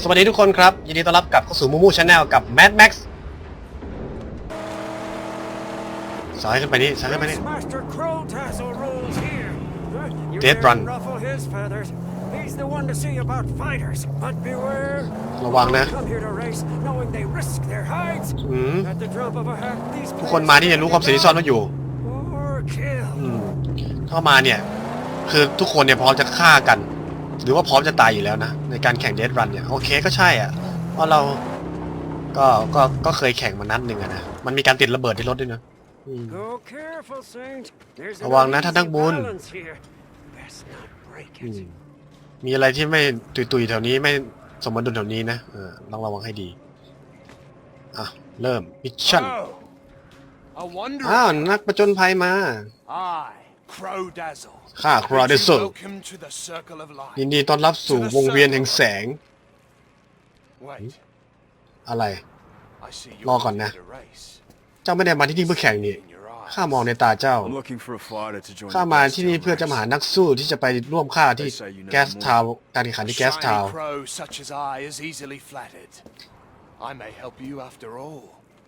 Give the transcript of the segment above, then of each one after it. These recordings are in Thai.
สวัสดีทุกคนครับ ยินดีต้อนรับกลับเข้าสู่มูมูชาแนลกับ Mad Max สายขึ้นไปนี่สายขึ้นไปนี่ Master Crow Tassel rules here. You Dead dare run. ruffle his feathers. He's the one to see about fighters. But beware. ระวังนะ Come here to race, knowing they risk their hides. อืม At the drop of a hat, these ทุกคนมาที่จะรู้ความเสียที่ซ่อนไว้อยู่ Or kill. อืมเข้ามาเนี่ย คือทุกคนเนี่ยพร้อมจะฆ่ากัน หรือว่าพร้อมจะตายอยู่แล้วนะ ในการแข่งเด d รันเนี่ย โอเคก็ใช่อะเพราะเราก็ก็ก็เคยแข่งมานัดหนึ่งอะนะ มันมีการติดระเบิดที่รถด้วยนะอืม Go careful, Saint. There's ระวังนะท่านนักบุญ uneasy balance here. Best not break อื it. มมีอะไรที่ไม่ตุยๆแถวนี้ไม่สมดุลแถวนี้นะเออต้องระวังให้ดี อะ เริ่มมิชชั่น A wanderer. อ้าว นักประจนภัยมา I, Crow Dazzle. ข้าครอเดซ Welcome to the circle of ยิน light. ดีต้อนรับสู่วงเวียนแห่งแสง Wait, อะไร I see Lo you're còn here nè. to race. เจ้าไม่ได้มาที่นี่เพื่อแข่งนี่ In your eyes. ข้ามองในตาเจ้า I'm looking for a fighter to join ข้า the มา Best ที่นี่ Town เพื่อจะมาหา races. นักสู้ที่จะไปร่วมฆ่าที่ They say you know แก๊ส more. ทาวการแข่งขันที่แก๊ส Shiny ทาว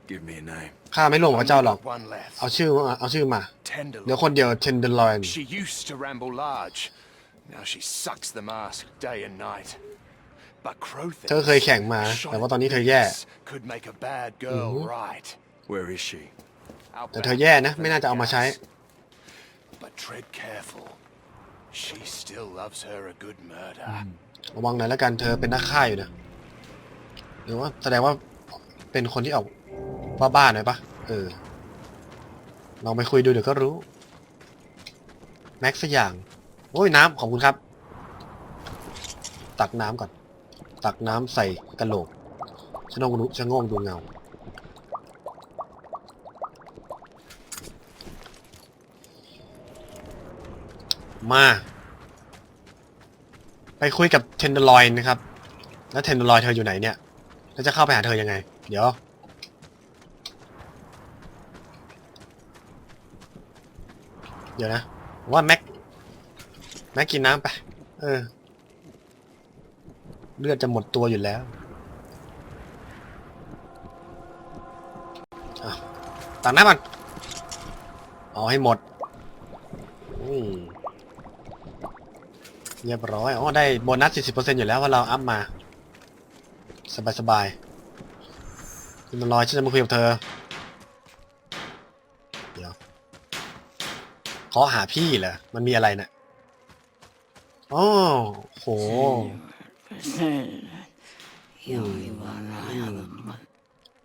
crow such as I is easily flattered. I may help you after all. Give me a name. ข้าไม่ร่วมกับเจ้าหรอก Only got one left. เอาชื่อมาเอาชื่อมา Tenderloin. เดี๋ยวคนเดียวเทนเดอร์ลอย She used to ramble large. Now she sucks the mask day and night. But Crow เธอเคยแข่งมา แต่ว่าตอนนี้เธอแย่ could make a bad girl right. Where is she? Out แต่เธอ back แย่นะ for ไม่ the น่าจะเอามาใช้ gas. But tread careful. She still loves her a good murder. ระวังหน่อยแล้วกันเธอเป็นนักฆ่าอยู่นะหรือว่าแสดงว่าเป็นคนที่ออก บ้าๆหน่อยปะเออลองไปคุยดูเดี๋ยวก็รู้ แม็กซ์สักอย่าง โอ้ยน้ำขอบคุณครับ ตักน้ำก่อน ตักน้ำใส่กระโหลกชะโงงดูชะงงดูเงา มา ไปคุยกับเทนเดอร์ลอยนะครับ แล้วเทนเดอร์ลอยเธออยู่ไหนเนี่ย แล้วจะเข้าไปหาเธอยังไง เดี๋ยว เดี๋ยวนะ ว่าแม็ก แม็กกินน้ำไป เออ เลือดจะหมดตัวอยู่แล้วตักน้ำมันเอาให้หมดเรียบร้อยอ๋อได้โบนัส 40%อยู่แล้วว่าเราอัพมา สบายสบายๆคุณมันลอยฉันจะมาคุยกับเธอ เดี๋ยว ขอหาพี่เหรอ มันมีอะไรนะ่ะอ๋อโห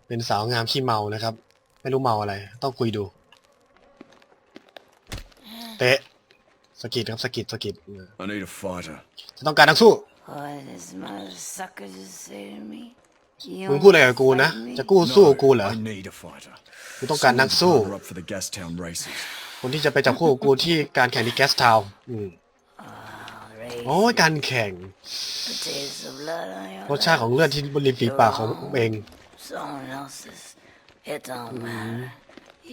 เป็นสาวงามขี้เมานะครับ ไม่รู้เมาอะไร ต้องคุยดู เตะสะกิดครับสะกิดสะกิด I need a fighter. จะต้องการนักสู้ What does mother sucker just say to me? You มึงพูดอะไรกับกูนะ fight me? จะกู้สู้กับกูเหรอ I need a fighter. กูต้องการนักสู้ Someone to run up for the Gas Town races. คนที่จะไปจับคู่กับกูที่การแข่งที่แก๊สทาวน์อืม Raise โอ้ยการแข่ง the taste of blood on your รสชาติของเลือดที่บนริมฝีปากของเอง Someone else's. It don't matter.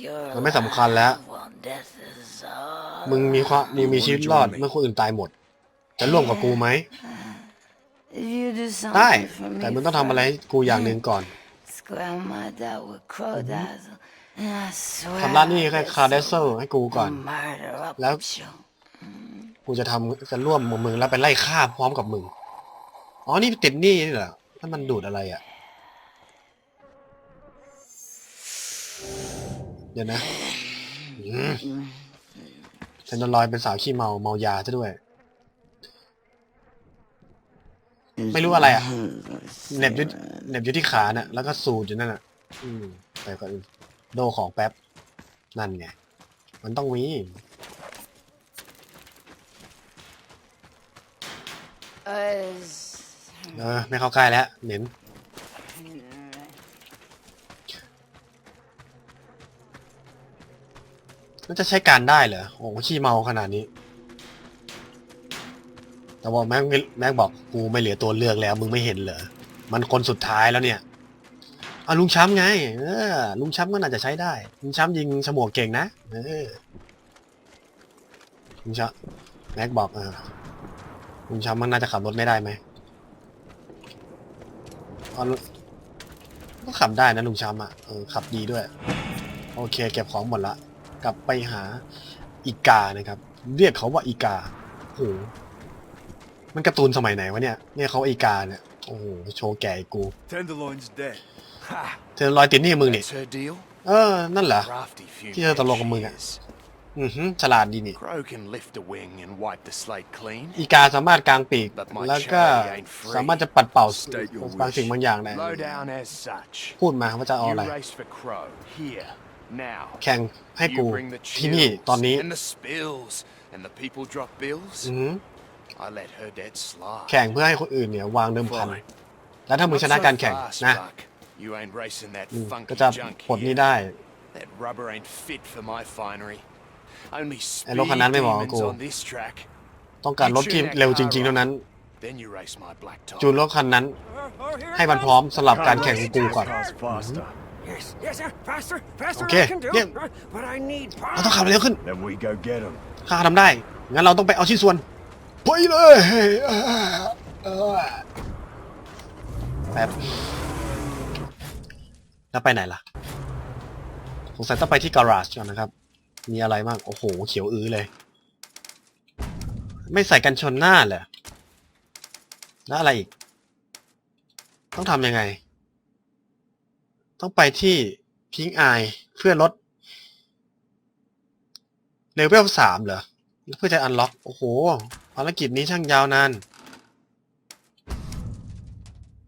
You're มันไม่สำคัญแล้ว alive while death is all มึงมีความมีมีชีวิตรอดเมื่อคนอื่นตายหมด จะร่วมกับกูไหม If you do ได้ something for me แต่มึงต้องทำอะไรให้กูอย่างหนึ่งก่อน ทำร้านนี้ให้คาเดเซลให้กูก่อน I'll murder up Lắm. you. กูจะทำจะร่วมกับมึงแล้วไปไล่ฆ่าพร้อมกับมึง อ๋อ นี่ติดนี้นี่เหรอถ้ามันดูดอะไรอะ เดี๋ยวนะอืมเซนโดลอยเป็นสาวขี้เมาเมายาซะด้วย ไม่รู้อะไรอะเหน็บอยู่เหน็บอยู่ที่ขาเน่ะแล้วก็สูดอยู่นั่นอะ อืมแต่ก่อน โดของแป๊บ นั่นไง มันต้องมี Us. เออไม่เข้าใกล้แล้วเหม็นแล้วจะใช้การได้เหรอ โอ้โหขี้เมาขนาดนี้ แต่บอกแม็กแม็กบอกกูไม่เหลือตัวเลือกแล้ว มึงไม่เห็นเหรอ มันคนสุดท้ายแล้วเนี่ย อะลุงช้ำไง เออ ลุงช้ำก็น่าจะใช้ได้ ลุงช้ำยิงฉมวกเก่งนะ เออ ลุงช้ำแม็กบอกเออลุงช้ำมันน่าจะขับรถไม่ได้ไหมเอาก็ขับได้นะลุงช้ำอะ เออ ขับดีด้วย โอเค เก็บของหมดละ กลับไปหาอีกานะครับ เรียกเขาว่าอีกา โอ้โหมันการ์ตูนสมัยไหนวะเนี่ย เนี่ยเขาอีกาเนี่ย โอ้โห โชว์แก่อีกกู Tenderloin's dead. Ha! เธอรอยติดหนี่มึงนี่ That's her deal. เออ นั่นเหรอ Crafty few. Kia tao lo con mừng ạ. she is. อือฮึฉลาดดีนี่ Crow can lift a wing and wipe the slate clean. อีกาสามารถกางปีก แล้วก็สามารถจะปัดเป่าบางสิ่งบางอย่างได้ Low down as such. พูดมาว่าจะเอา You อะไร race for Crow here now. แข่งให้กู You bring the ที่นี่ chills ตอนนี้ and the spills and the people drop bills. อือฮึ I let her dead slide. แข่งเพื่อให้คนอื่นเนี่ยวางเดิมพัน Fine. แล้วถ้ามึงชนะการแข่ง Not so fast, นะ Buck. You ain't racing that อืม funky ก็จะ junk ปลดนี้ here. ได้ That rubber ain't fit for my finery. Only ไอ้ speed รถคันนั้นไม่เหมาะกับ demons กู on this track. ต้องการรถที่เร็วจริงๆเท่านั้น Then you race my black top. จูนรถคันนั้น Oh, oh, here ให้ it มัน comes. พร้อมสำหรับการแข่งของกูก่อน Cars faster. Yes, yes, sir. Faster, faster Okay, I can do. yeah. Uh, But I need เราต้อง power. ขับเร็วขึ้น Then we go get them. ข้าทำได้ งั้นเราต้องไปเอาชิ้นส่วนไปเลยเออเออแป๊บ แล้วไปไหนล่ะ สงสัยต้องไปที่การาจก่อนนะครับ มีอะไรบ้าง โอ้โห เขียวอื้อเลย ไม่ใส่กันชนหน้าเหรอแล้วอะไรอีก ต้องทำยังไง ต้องไปที่พิงไอเพื่อลดเลเวลสามเหรอ เพื่อจะอันล็อก โอ้โห ภารกิจนี้ช่างยาวนาน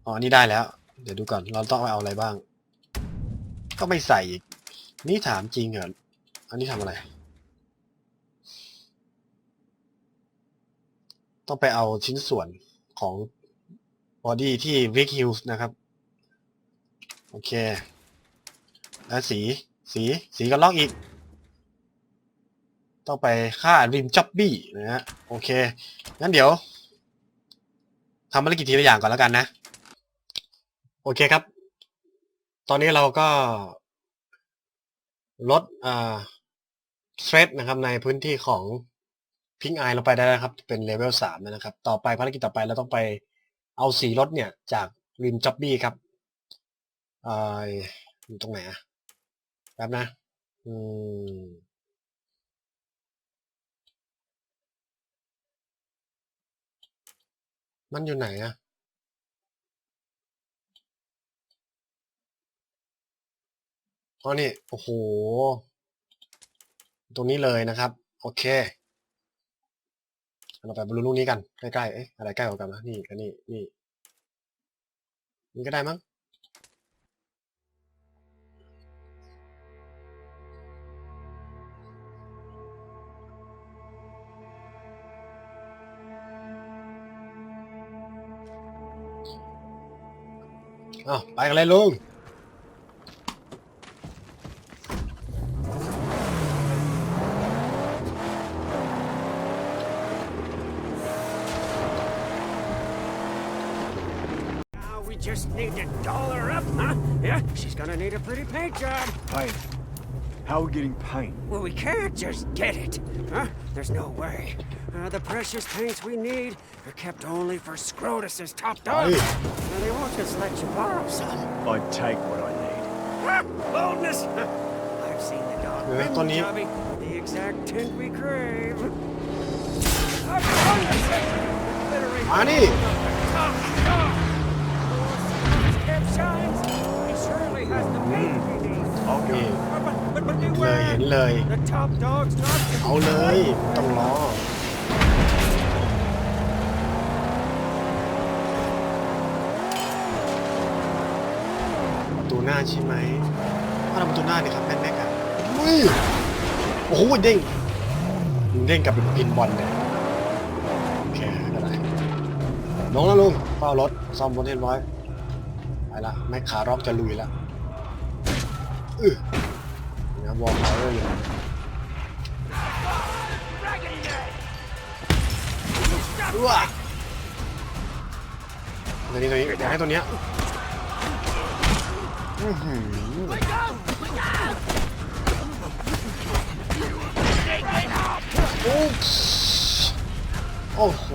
อ๋อ นี่ได้แล้ว เดี๋ยวดูก่อน เราต้องไปเอาอะไรบ้าง ก็ไม่ใส่อีก นี่ถามจริงเหรอ อันนี้ทำอะไร ต้องไปเอาชิ้นส่วนของบอดี้ที่ Vic Hills นะครับ โอเค แล้วสี สี สีก็ล็อกอีก ต้องไปฆ่าริมจ็อบบี้นะฮะ โอเค งั้นเดี๋ยวทำภารกิจทีละอย่างก่อนแล้วกันนะ โอเคครับ ตอนนี้เราก็ลดอ่าเทรดนะครับในพื้นที่ของพิงไอเราไปได้แล้วครับ เป็นเลเวลสามนะครับ ต่อไปภารกิจต่อไปเราต้องไปเอาสีรถเนี่ยจากริมจ็อบบี้ครับอ่าอยู่ตรงไหนอะแป๊บนะอืมมันอยู่ไหนอะ อ๋อนี่โอ้โห ตรงนี้เลยนะครับ โอเคเราไปบรรลุลูกนี้กันใกล้ๆเอ๊ะอะไรใกล้กว่ากันนะนี่กับนี่นี่นี่ก็ได้มั้งอ้าวไปกันเลยลุง pretty paint job. Paint. How are we getting paint? Well, we can't just get it, huh? There's no way. Uh, the precious paints we need are kept only for Scrotus's top dogs. Aye. And they won't just let you borrow some. I'd take what I need. Ah, boldness! I've seen the dog Yeah, rim Tony. jobby, the exact tint we crave. I've He surely has the paint we need. I'll go. นี่ But, but, but เลย beware. เห็นเลย The top dog's not to เอาเลยต้องรอประตูหน้าใช่ไหมถ้าเราประตูหน้าเนี่ยครับแม่นแม็กอะอุ้ยโอ้โหเด้งเด้งกลับเป็นพินบอลเลยโอเคไม่เป็นไรลงแล้วลุงเฝ้ารถซ่อมรถเรียบร้อยไปละแม็กขาร็อกจะลุยละอือ นะวอลพาเวอร์อยู่ว้าตัวนี้ตัวนี้อยากให้ตัวเนี้ยอื้อหือโอ้โอ้โห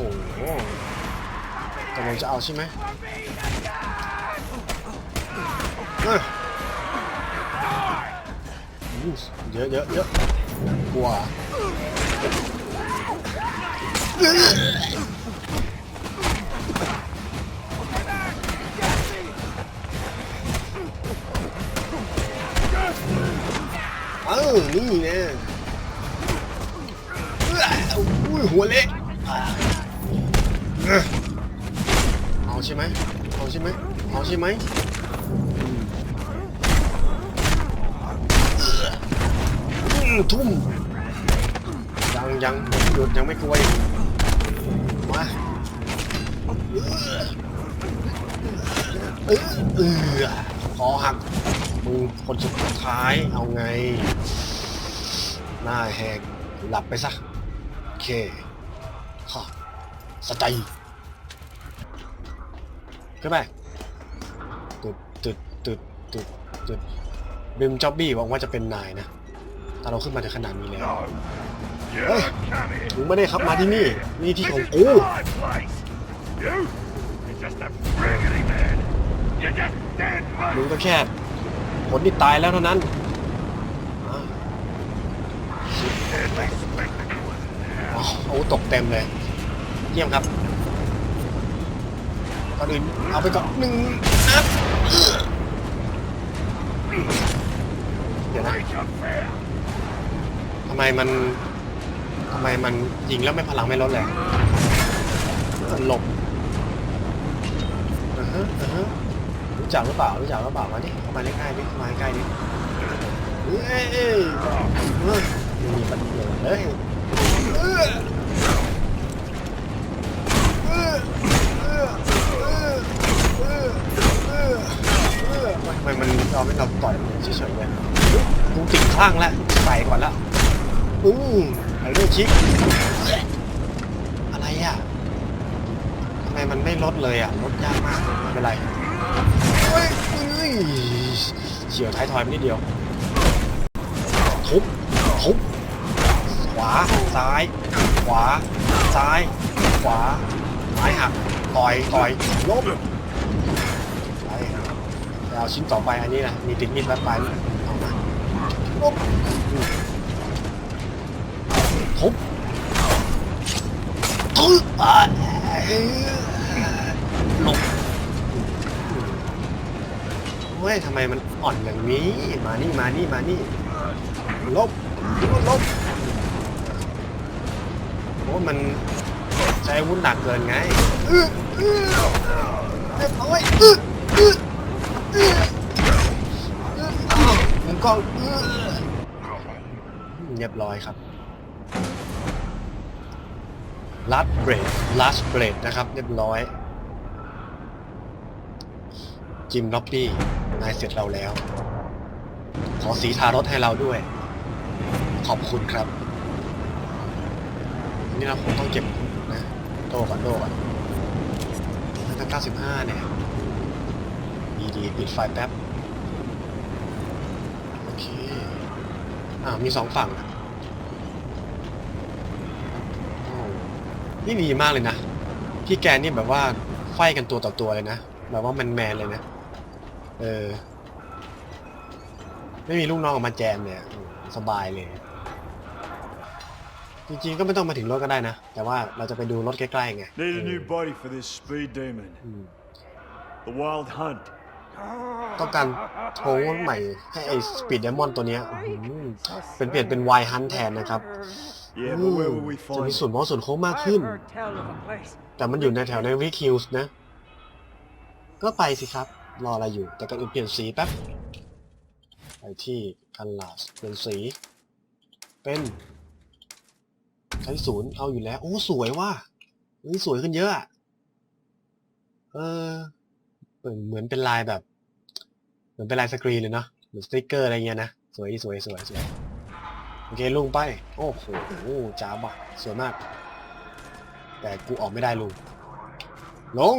กำลังจะเอาใช่ไหมเออ เยอะเยอะเยอะกลัวเออนี่แน่อุ้ยหัวเละเอาใช่ไหมเอาใช่ไหมเอาใช่ไหม ทุ่มยังยังหยุดยังไม่กลัวอีกมาเออเออคอหักมึงคนสุดท้ายเอาไง หน้าแหกหลับไปซะโอเคฮะสใจขึ้นไปตึดตึดตึดตึดตึดบิมจ็อบบี้หวังว่าจะเป็นนายนะ แต่เราขึ้นมาถึงขนาดนี้แล้วเฮ้ยมึงไม่ได้ขับมาที่นี่ นี่ที่ของกู My place. You? You're just a friggly man. You're just dead, มึงก็แค่คนที่ตายแล้วเท่านั้นอ่าอ๋ออาวุธตกเต็มเลย เยี่ยมครับก่อนอื่นเอาไปก่อนหนึ่งนัดเดี๋ยวนะทำ ไมมันทำไมมันยิงแล้วไม่พลังไม่ลดเลยหลบอือฮะอือฮะรู้จักหรือเปล่ารู้จักหรือเปล่ามาดิเข้ามาใกล้ๆดิเข้ามาใกล้ๆดิเอ้ยเอ้ยเอ้ยเฮ้ยไม่มีปัญญาเลยเอ้ยเอ้ยเอ้ยเอ้ยเอ้ยเอ้ยเอ้ยทำไมมันเราไม่เราต่อยมันเฉยๆเลยกูติดข้างแล้วใส่ก่อนแล้ว อืมไอเรื่องชิคอะไรอะทำไมมันไม่ลดเลยอะลดยากมากไม่เป็นไรเฮ้ยเฉียวท้ายทอยไปนิดเดียว ทุบ ทุบ ขวา ซ้าย ขวา ซ้าย ขวา ไม้หัก ต่อย ต่อยลบไปเอาชิ้นต่อไปอันนี้นะ มีติดมีดแป๊บไปเอามาลบ ทุบทุบหลบเว้ยทำไมมันอ่อนอย่างนี้ มานี่มานี่มานี่ลบลบโอ้มันใช้วุธหนักเกินไงอื้ออื้อเรียบร้อยอื้ออื้ออื้ออื้ออมันก็เรียบร้อยครับ ลัดเบรดลัสเบรดนะครับ เรียบร้อย จิมล็อบบี้ นายเสร็จเราแล้ว ขอสีทารถให้เราด้วย ขอบคุณครับ นี่เราคงต้องเก็บนะโตก่อนโตก่อนตั้ง95 เนี่ย ดีดีปิดไฟแป๊บ โอเค อ่ามีสองฝั่งอะ โอ้ นี่ดีมากเลยนะ พี่แกนี่แบบว่าไฟกันตัวต่อตัวเลยนะ แบบว่ามันแมนเลยนะ เออ ไม่มีลูกน้องออกมาแจมเนี่ยอืมสบายเลย จริงๆก็ไม่ต้องมาถึงรถก็ได้นะ แต่ว่าเราจะไปดูรถใกล้ๆไง Need a เอ new อ body for this speed demon. อืม The Wild Hunt. ต้องการโทรใหม่ให้ไอ้สปีดเดมอนตัวเนี้ยอื้อหือเป็นเปลี่ยนเป็นไวฮันแทนนะครับ Yeah, อื but ม where will we จะ find มี it? ส่วนมอส่วนโค้งมากขึ้น I've heard tell of a place. แต่มันอยู่ในแถวในวิคิวส์นะ ก็ไปสิครับ รออะไรอยู่ แต่ก่อนอื่นเปลี่ยนสีแป๊บ ไปที่กันลาสเปลี่ยนสี เป็นใช้ศูนย์เอาอยู่แล้ว โอ้สวยว่ะนี่สวยขึ้นเยอะอะเออเหมือนเหมือนเป็นลายแบบ เหมือนเป็นลายสกรีนเลยเนาะเหมือนสติ๊กเกอร์อะไรเงี้ยนะ สวยสวยสวยสวย โอเคลุงไป โอ้โหจ้าบะสวยมาก แต่กูออกไม่ได้ลุงลุง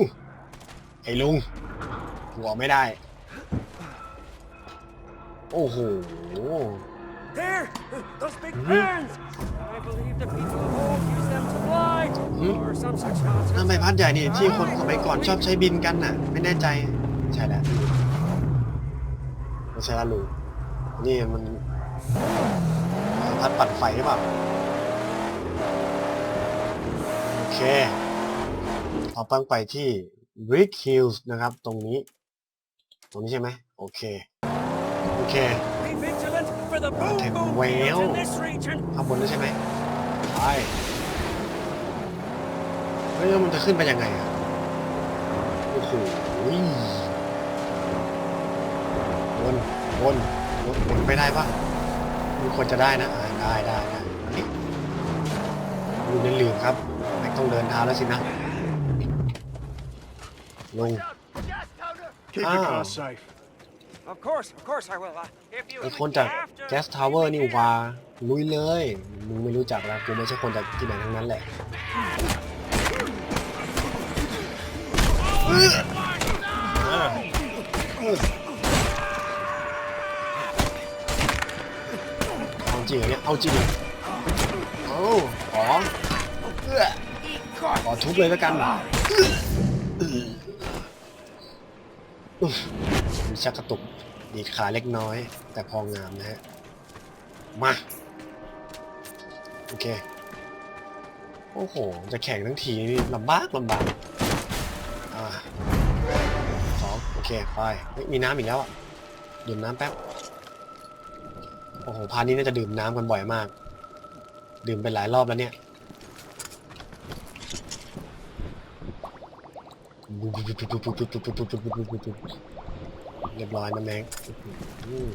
ไอ้ลุงกูออกไม่ได้ โอ้โห There! Those big Mhm. ferns! I believe the people of old used them to fly! Mhm. Or some such นั่น nonsense. ใบพัดใหญ่นี่ที่คนสมัยก่อนชอบใช้บินกันน่ะ ไม่แน่ใจ ใช่แล้วไม่ใช่ละลุงนี่มันพัดปั่น ไฟหรือเปล่า โอเคเราต้องไปที่ Brick Hills นะครับ ตรงนี้ ตรงนี้ใช่ไหม โอเค โอเค Be vigilant for the boom Take boom whale. in this region. ข้างบนด้วใช่ไหมไปเฮ้ยแล้วมันจะขึ้นไปยังไงอะโอ้โหวนวนวนวนไปได้ปะ มีคนจะได้นะอ่าได้ได้ได้อันนี้ลืมลืมครับไม่ต้องเดินเท้าแล้วสินะลง Keep Ah. the car safe. Of course, of course I will. Uh, if you ไอคนจาก have to- แก๊สทาวเวอร์นี่หว่าลุยเลยมึงไม่รู้จักแล้วกูไม่ใช่คนจากที่ไหนทั้งนั้นแหละเอา จริงเหรอเนี่ยเอาจริงเอเอาขอขอทุบเลยแล้วกันมีชักกระตุกดีขาเล็กน้อย แต่พองามนะฮะ มา โอเค โอ้โห จะแข่งทั้งทีนี่ลำบากลำบากอ่าสองโอเค ไป มีน้ำอีกแล้วอะดื่มน้ำแป๊บ อ้โหพานี้น่าจะดื่มน้ำกันบ่อยมาก ดื่มไปหลายรอบแล้วเนี่ยเรียบร้อยนะแม็กอืม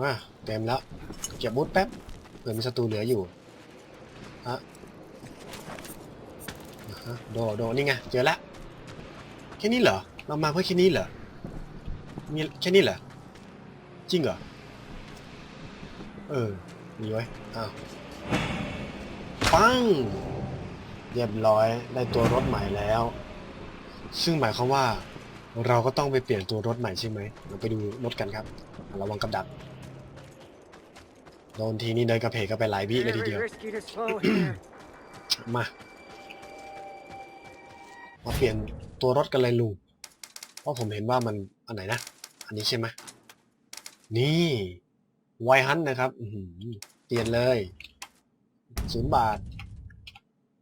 ว้าเต็มแล้ว เก็บบูทแป๊บเผื่อมีศัตรูเหลืออยู่ฮะอ่าฮะโดโดนี่ไงเจอละแค่นี้เหรอเรามาเพื่อแค่นี้เหรอมีแค่นี้เหรอ จริงเหรอ เออ มีไว้ อ้าว ปัง เรียบร้อย ได้ตัวรถใหม่แล้ว ซึ่งหมายความว่า เราก็ต้องไปเปลี่ยนตัวรถใหม่ใช่ไหม เราไปดูรถกันครับ ระวังกับดัก โดนทีนี้เดินกระเพกก็ไปหลายวิเลยที Very เดียว risky to slow here. มา มาเปลี่ยนตัวรถกันเลยลุง เพราะผมเห็นว่ามันอันไหนนะ อันนี้ใช่ไหม นี่ไวฮันนะครับอื้อหือเปลี่ยนเลยศูนย์บาท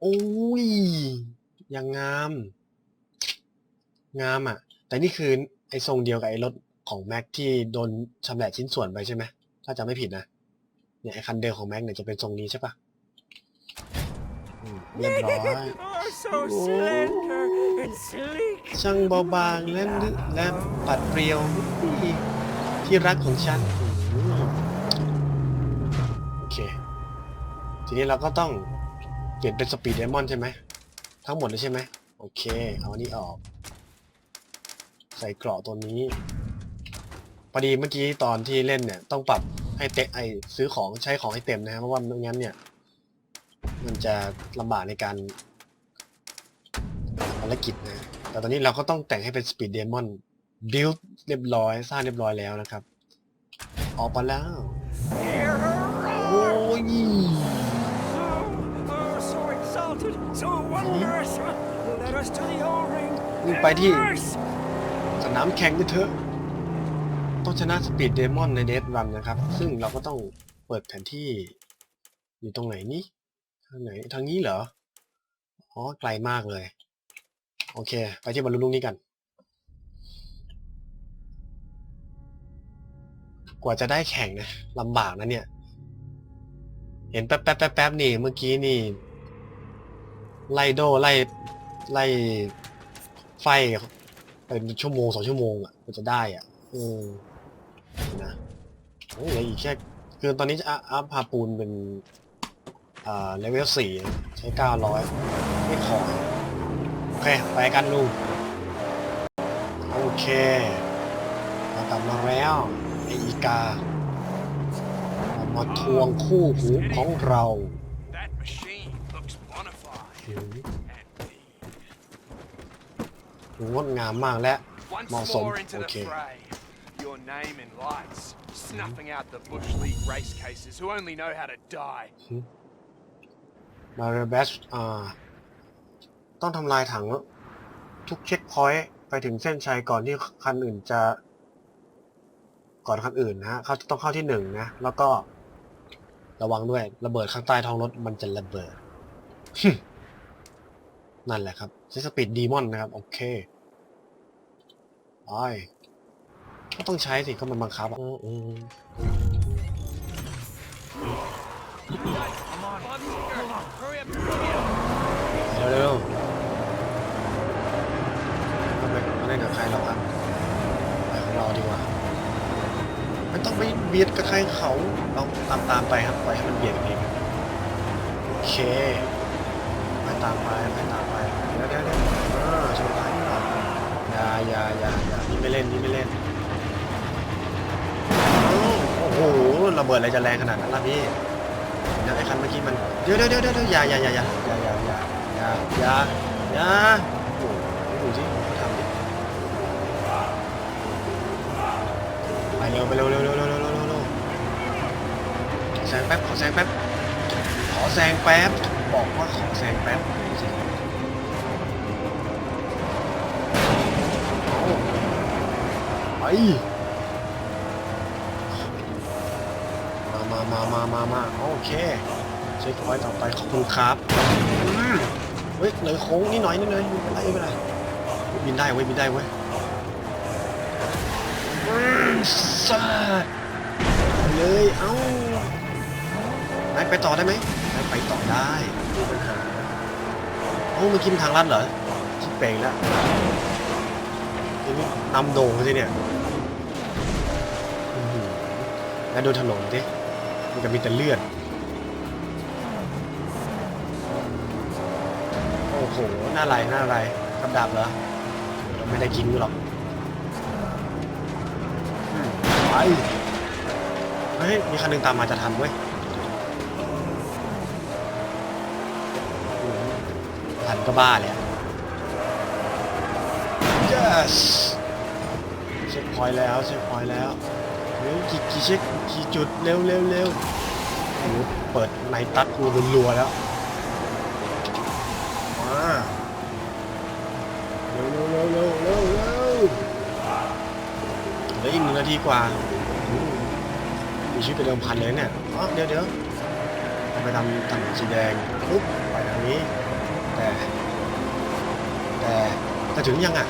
โอ้ยยังงาม งามอะ แต่นี่คือไอ้ทรงเดียวกับไอ้รถของแม็กที่โดนชำแหละชิ้นส่วนไปใช่ไหมถ้าจำไม่ผิดนะเนี่ยไอ้คันเดิมของแม็กเนี่ยจะเป็นทรงนี้ใช่ปะอืมเรียบร้อย oh, so slender and sleek. ช่างเบาบางและลึและปัดเปรียวที่ ที่รักของฉันโอเค ทีนี้เราก็ต้องเปลี่ยนเป็นสปีดเดมอนใช่ไหม ทั้งหมดเลยใช่ไหม โอเค เอาอันนี้ออก ใส่เกราะตัวนี้พอดีเมื่อกี้ตอนที่เล่นเนี่ย ต้องปรับให้เตะไอซื้อของใช้ของให้เต็มนะเพราะว่าไม่งั้นเนี่ย มันจะลำบากในการภารกิจนะ แต่ตอนนี้เราก็ต้องแต่งให้เป็น Speed Demon build เดิวเรียบร้อยสร้างเรียบร้อยแล้วนะครับ ออกมาแล้วโอ้ยนี่ไปที่ สนามแข่งกันเถอะ ต้องชนะ Speed Demon ใน Death Run นะครับ ซึ่งเราก็ต้องเปิดแผนที่ อยู่ตรงไหนนี่ทางไหนทางนี้เหรอ อ๋อ ไกลมากเลย โอเค ไปที่บรรลุลูกนี้กัน กว่าจะได้แข่งนะลำบากนะเนี่ย เห็นแป๊บแป๊บแป๊บแป๊บนี่ เมื่อกี้นี่ ไล่โดไล่ไล่ไฟเป็นชั่วโมงสองชั่วโมงอะกว่าจะได้อะอืมนะโอ้ยอีกแค่คือตอนนี้จะอัพพาปูนเป็นอ่าเลเวลสี่ใช้เก้าร้อยไม่พอโอเค ไปกันลุงโอเคเรากลับมาแล้ว ไออีกาเรามาทวงคู่หูของเรา That machine looks bona fide. หือ And big. ดูงดงามมากและ Once Awesome. more into the Okay. fray. Your name in lights, snuffing out the Bush League race cases who only know how to die. มาเรเบสอ่าต้องทำลายถังทุกเช็คพอยต์ไปถึงเส้นชัยก่อนที่คันอื่นจะ ก่อนคันอื่นนะฮะเขาต้องเข้าที่หนึ่งนะ แล้วก็ระวังด้วย ระเบิดข้างใต้ท้องรถมันจะระเบิด นั่นแหละครับใช้สปีดดีมอนนะครับ โอเคไปก็ต้องใช้สิก็มันบังคับอืมอืมเร็วๆไม่ไม่เล่นกับใครหรอกครับไปของเราดีกว่า ไม่ต้องไปเบียดกับใครเขาเราตามตามไปครับปล่อยให้มันเบียดกันเองโอเคไปตามไปไปตามไปเดี๋ยวเดี๋ยวเดี๋ยวเออชนท้ายนิดหน่อยอย่าอย่าอย่าอย่านี่ไม่เล่นนี่ไม่เล่นโอ้โหระเบิดอะไรจะแรงขนาดนั้นล่ะพี่เดี๋ยวไอ้คันเมื่อกี้มันเดี๋ยวเดี๋ยวเดี๋ยวเดี๋ยวอย่าอย่าอย่าอย่าอย่าอย่าอย่าอย่าอย่า เร็วไปเร็วเร็วเร็วเร็วเร็วเร็วเร็วขอแซงแป๊บขอแซงแป๊บขอแซงแป๊บบอกว่าขอแซงแป๊บสิไปมามามามามามาโอเคเช็คพอยต์ต่อไปขอบคุณครับเฮ้ยเลยโค้งนิดหน่อยนิดหน่อยไม่เป็นไรไม่เป็นไรบินได้เว้ยบินได้เว้ย ซาดไปเลยเอ้านายไปต่อได้ไหมนายไปต่อได้ไม่มีปัญหาโอ้เมื่อกี้มันทางลัดเหรอชิบเป่งแล้วนี่นำโด่งสิเนี่ยแล้วดูถนนสิมันก็มีแต่เลือดโอ้โหหน้าไรหน้าไรกับดับเหรอเราไม่ได้กินหรอก ไปเฮ้ย มีคันหนึงตามมาจะทันเว้ยอืมทันก็บ้าเลยอะ yes เช็คพอยต์แล้วเช็คพอยต์แล้วเร็วกี่กี่เช็คกี่จุดเร็วเร็วเร็วโอ้โหเปิดในตัดกูรัวๆแล้วมาเร็วเร็วเร็วเร็วเร็วเร็วเหลืออีกหนึ่งนาทีกว่าอืม มีชีวิตเป็นเดิมพันเลยเนี่ยอ๋อเดี๋ยวเดี๋ยวไปทำถนนสีแดงปุ๊บไปทางนี้ แต่ แต่จะถึงยังอะ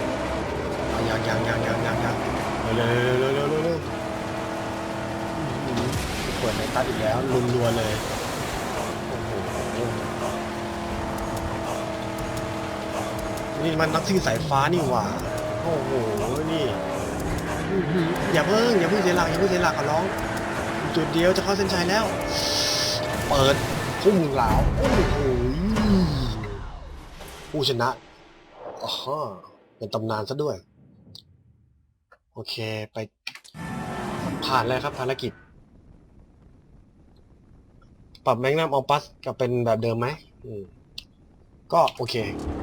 อ๋อยังยังยังยังยังยังเร็วเร็วเร็วเร็วเร็วเร็วอื้อหือเปิดในตัดอีกแล้วรัวๆเลยโอ้โหนี่มันนักซิ่งสายฟ้านี่หว่าโอ้โหนี่อื้อหืออย่าเพิ่งอย่าเพิ่งเสียหลักอย่าเพิ่งเสียหลักขอร้อง จุดเดียวจะเข้าเส้นชัยแล้ว เปิดพุ่งเหลาโอ้โหผู้ชนะอ๋อเป็นตำนานซะด้วย โอเคไปผ่านแล้วครับภารกิจ ปรับแมกนัมออปัสกลับเป็นแบบเดิมไหมอืมก็โอเค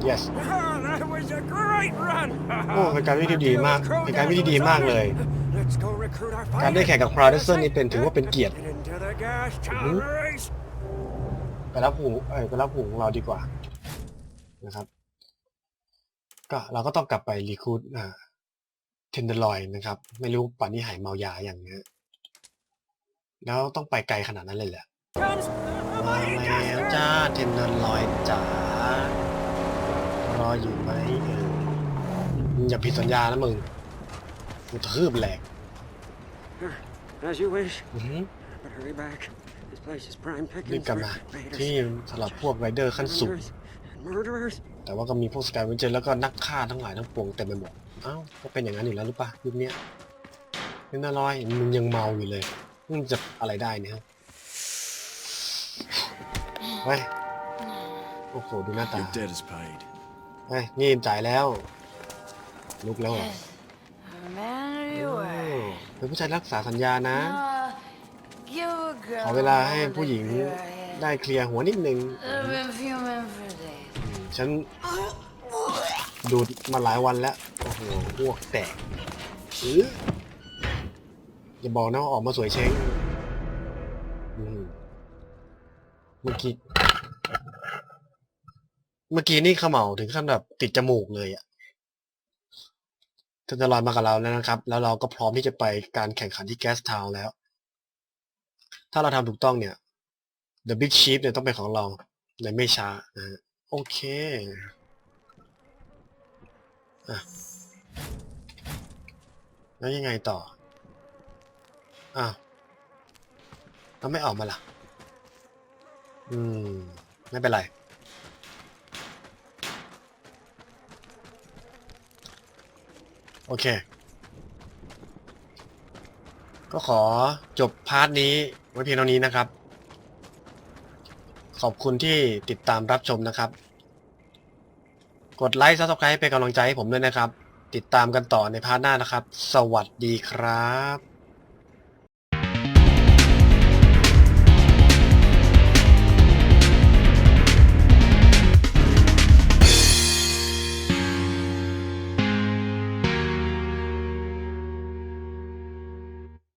yes Ah, that was a great run. โอ้เป็นการวิ่งที่ดีมากเป็นการวิ่งที่ดีมากเลย การได้แข่งกับ Crowderson นี่เป็นถือว่าเป็นเกียรติไปรับหูเอ้ไปรับหูของเราดีกว่านะครับ ก็เราก็ต้องกลับไปรีคูดอ่าเทนเดอร์ลอยนะครับ ไม่รู้ป่านนี้หายเมายาอย่างเงี้ยแล้วต้องไปไกลขนาดนั้นเลยเหรอมาแล้วจ้าเทนเดอร์ลอยจ๋ารออยู่ไหมเอออย่าผิดสัญญานะมึงกูทืบแหลก As you wish, อื้อหือ but hurry back. This place is prime รีบ pickings กลับ for มา raiders, ที่สำหรับพวกไรเดอร์ขั้นสูง murderers, and murderers. แต่ว่าก็มีพวกสกายเวนเจอร์แล้วก็นักฆ่าทั้งหลายทั้งปวงเต็มไปหมดเอ้าก็เป็นอย่างนั้นอยู่แล้วหรือปะยุคเนี้ยเป็นน่าร้อยมึงยังเมาอยู่เลยมึงจะอะไรได้เนี่ยฮะเฮ้ยโอ้โหดูหน้าตา Your debt is paid. เฮ้ยนี่จ่ายแล้ว ลุกแล้วเหรอ A man of your โอ้ word. เป็นผู้ชายรักษาสัญญานะ Uh, give a girl ขอเวลาให้ a ผู้หญิง moment to clear her ได้ head. เคลียร์หัวนิดนึง I've been fuming for days. ฉันดูดมาหลายวันแล้ว โอ้โหพวกแตกอื้ออย่าบอกนะว่าออกมาสวยเช้งอืมเมื่อกี้ เมื่อกี้นี่เขม่าถึงขั้นแบบติดจมูกเลยอะ ท่านจะลอยมากับเราแล้วนะครับ แล้วเราก็พร้อมที่จะไปการแข่งขันที่แกสทาวแล้ว ถ้าเราทำถูกต้องเนี่ย The Big Chief เนี่ยต้องเป็นของเราในไม่ช้านะโอเคอะแล้วยังไงต่ออ้าวเราไม่ออกมาล่ะ อืม ไม่เป็นไร โอเค ก็ขอจบพาร์ทนี้ไว้เพียงเท่านี้นะครับ ขอบคุณที่ติดตามรับชมนะครับ กดไลค์ซับสไครป์เป็นกำลังใจให้ผมด้วยนะครับ ติดตามกันต่อในพาร์ทหน้านะครับ สวัสดีครับ